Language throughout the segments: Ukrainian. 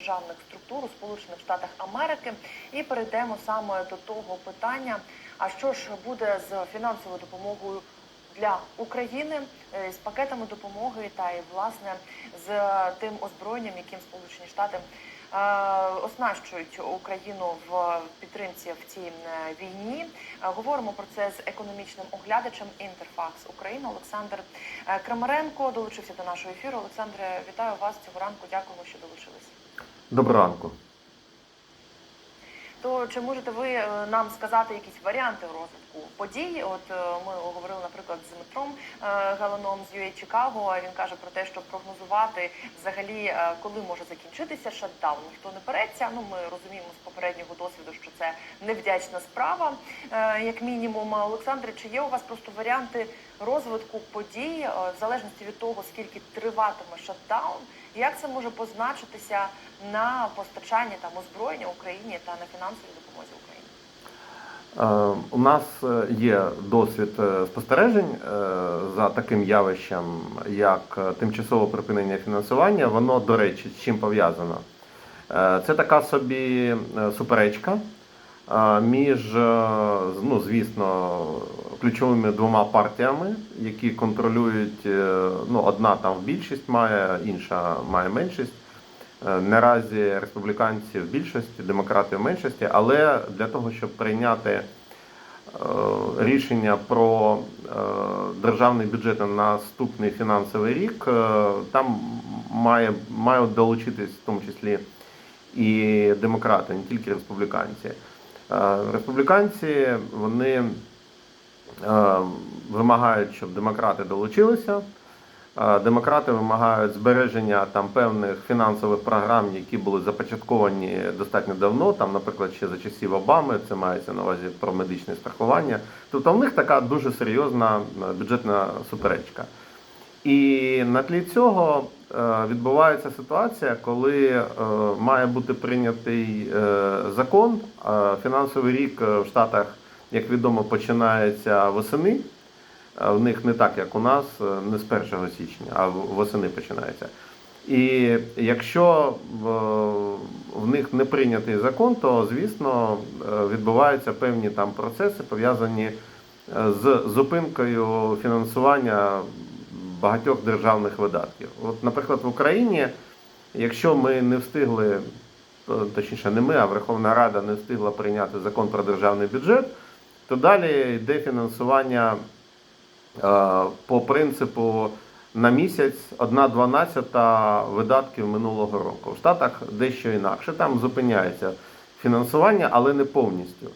державних структур у Сполучених Штатах Америки. І перейдемо саме до того питання: а що ж буде з фінансовою допомогою для України е, з пакетами допомоги та і власне з тим озброєнням, яким Сполучені Штати. е, Оснащують Україну в підтримці в цій е, війні. Е, Говоримо про це з економічним оглядачем Інтерфакс України Олександр е, Крамаренко долучився до нашого ефіру. Олександре, вітаю вас цього ранку. Дякуємо, що долучилися. Доброго ранку. То чи можете ви е, нам сказати якісь варіанти розвитку подій? От е, ми говорили, наприклад, з Дмитром е, Галаном з UA Чикаго. Він каже про те, що прогнозувати взагалі, коли може закінчитися шатдаун, ніхто не береться. Ну ми розуміємо з попереднього досвіду, що це невдячна справа, як мінімум. Олександре, чи є у вас просто варіанти розвитку подій е, в залежності від того, скільки триватиме шатдаун? Як це може позначитися на постачанні там озброєння Україні та на фінансовій допомозі Україні? Е, У нас е, є досвід спостережень за таким явищем, як тимчасове припинення фінансування. Воно, до речі, з чим пов'язано? Це така собі суперечка між, е, ну, звісно, ключовими двома партіями, які контролюють, е, ну, одна там більшість має, інша має меншість. Е, Наразі республіканці в більшості, демократи в меншості, але для того, щоб прийняти рішення про державний бюджет на наступний фінансовий рік, там має, мають долучитись в тому числі і демократи, не тільки республіканці. Е, Республіканці вони е, вимагають, щоб демократи долучилися. Е, Демократи вимагають збереження там певних фінансових програм, які були започатковані достатньо давно. Там, наприклад, ще за часів Обами, це мається на увазі про медичне страхування. Тобто в них така дуже серйозна бюджетна суперечка. І на тлі цього е, відбувається ситуація, коли е, має бути прийнятий е, закон. Фінансовий рік в Штатах, як відомо, починається восени. В них не так, як у нас, не з 1 січня, а восени починається. І якщо в, них не прийнятий закон, то звісно відбуваються певні там процеси пов'язані з зупинкою фінансування багатьох державних видатків. От, наприклад, в Україні, якщо ми не встигли, е, точніше, не ми, а Верховна Рада не встигла прийняти закон про державний бюджет, то далі йде фінансування е, по принципу на місяць 1,12 видатків минулого року. В Штатах дещо інакше. Там зупиняється фінансування, але не повністю.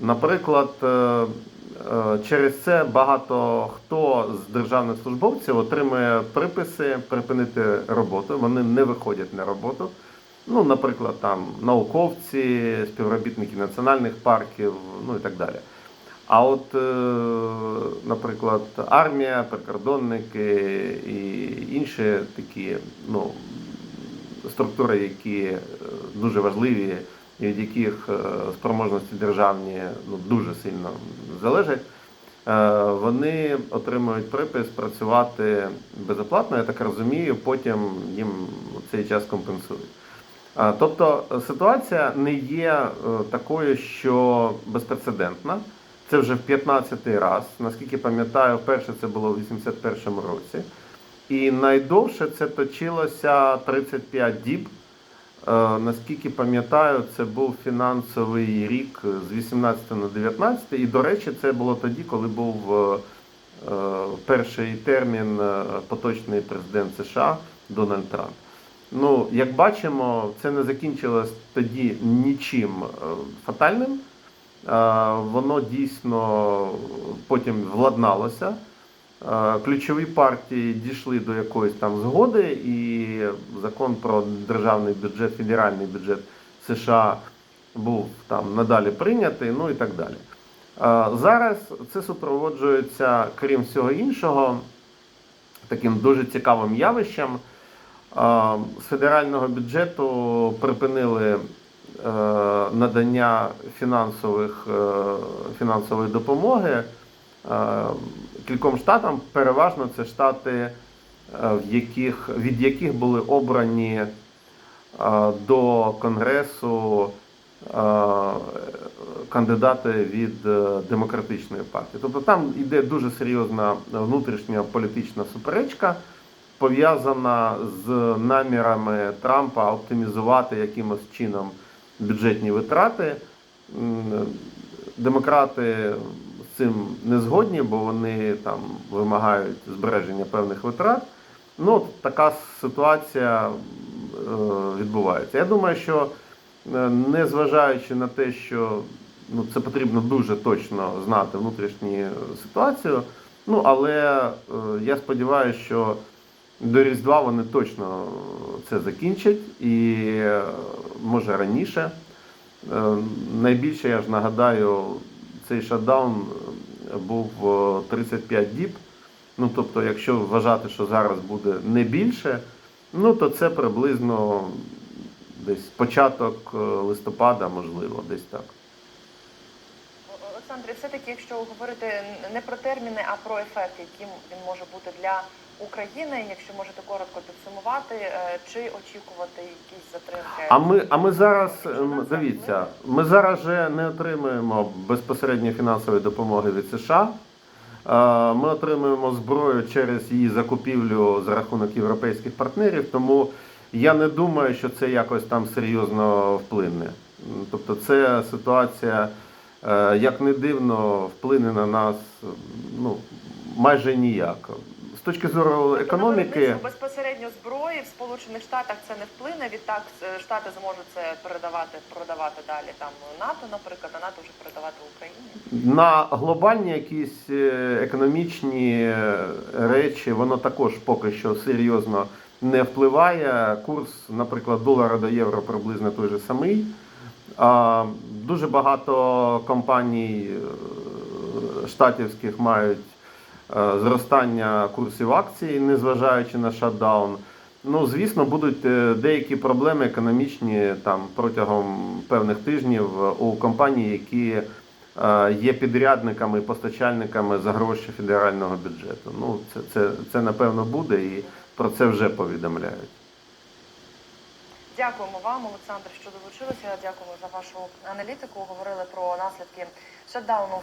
Наприклад, е, через це багато хто з державних службовців отримує приписи припинити роботу. Вони не виходять на роботу. Ну, наприклад, там науковці, співробітники національних парків, ну і так далі. А от, е, наприклад, армія, прикордонники і інші такі ну, структури, які е, дуже важливі, і від яких е, спроможності державні ну, дуже сильно залежать, е, вони отримують припис працювати безоплатно, я так розумію, потім їм цей час компенсують. Тобто е, ситуація не є такою, що безпрецедентна. Це вже в 15-й раз. Наскільки пам'ятаю, вперше це було в 81-му році. І найдовше це точилося 35 діб. Е, Наскільки пам'ятаю, це був фінансовий рік з 18 на 19. І, до речі, це було тоді, коли був е, е, перший термін поточний президент США Дональд Трамп. Ну, як бачимо, це не закінчилось тоді нічим фатальним. Воно дійсно потім владналося. Е, Ключові партії дійшли до якоїсь там згоди, і закон про державний бюджет, федеральний бюджет США був там надалі прийнятий, ну і так далі. Е, Зараз це супроводжується, крім всього іншого, таким дуже цікавим явищем. Е, З федерального бюджету припинили надання фінансових, фінансової допомоги кільком штатам. Переважно це штати, е, в яких, від яких були обрані е, до Конгресу е, кандидати від е, демократичної партії. Тобто там йде дуже серйозна внутрішня політична суперечка, пов'язана з намірами Трампа оптимізувати якимось чином бюджетні витрати. Демократи цим не згодні, бо вони там вимагають збереження певних витрат. Ну, така ситуація е, відбувається. Я думаю, що е, незважаючи на те, що ну, це потрібно дуже точно знати внутрішню ситуацію, ну але е, я сподіваюся, що до Різдва вони точно це закінчать і може раніше. Найбільше, я ж нагадаю, цей шатдаун був е, 35 діб. Ну, тобто, якщо вважати, що зараз буде не більше, ну то це приблизно десь початок е, листопада, можливо, десь так. Олександре, все-таки, якщо говорити не про терміни, а про ефект, яким він може бути для України, якщо можете коротко підсумувати, е, чи очікувати якісь затримки? А ми, а ми зараз ем, дивіться, ми зараз же не отримуємо безпосередньо фінансової допомоги від США. Е, Ми отримуємо зброю через її закупівлю за рахунок європейських партнерів, тому я не думаю, що це якось там серйозно вплине. Тобто, це ситуація, як не дивно, вплине на нас ну, майже ніяк. З точки зору Тобто економіки. безпосередньо зброї в Сполучених Штатах це не вплине. Відтак е, штати зможуть це передавати, продавати далі там НАТО, наприклад, а НАТО вже передавати Україні. На глобальні якісь е, економічні е, речі воно також поки що серйозно не впливає. Курс, наприклад, долара до євро приблизно той же самий. Дуже багато компаній е, штатівських мають е, зростання курсів акцій, незважаючи на шатдаун. Ну, звісно, будуть е, деякі проблеми економічні там протягом певних тижнів у компаній, які є підрядниками і постачальниками за гроші федерального бюджету. Ну, це, це, це напевно буде і про це вже повідомляють. Дякуємо вам, Олександр, що долучилися. Дякуємо за вашу аналітику. Говорили про наслідки шатдауну